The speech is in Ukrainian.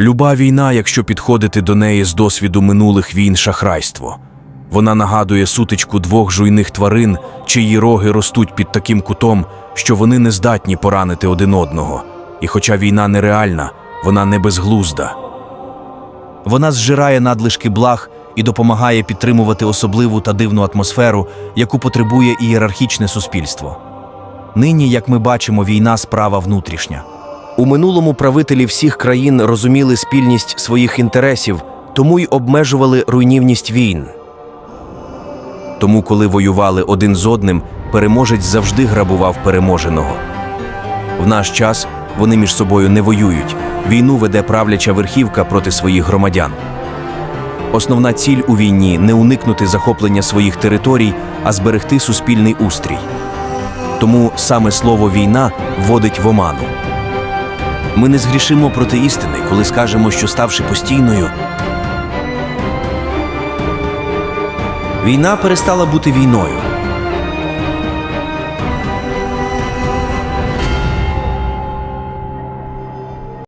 Люба війна, якщо підходити до неї з досвіду минулих війн шахрайство. Вона нагадує сутичку двох жуйних тварин, чиї роги ростуть під таким кутом, що вони не здатні поранити один одного. І хоча війна нереальна, вона не безглузда. Вона зжирає надлишки благ і допомагає підтримувати особливу та дивну атмосферу, яку потребує ієрархічне суспільство. Нині, як ми бачимо, війна справа внутрішня. У минулому правителі всіх країн розуміли спільність своїх інтересів, тому й обмежували руйнівність війн. Тому, коли воювали один з одним, переможець завжди грабував переможеного. В наш час вони між собою не воюють. Війну веде правляча верхівка проти своїх громадян. Основна ціль у війні не уникнути захоплення своїх територій, а зберегти суспільний устрій. Тому саме слово війна вводить в оману. Ми не згрішимо проти істини, коли скажемо, що ставши постійною. Війна перестала бути війною.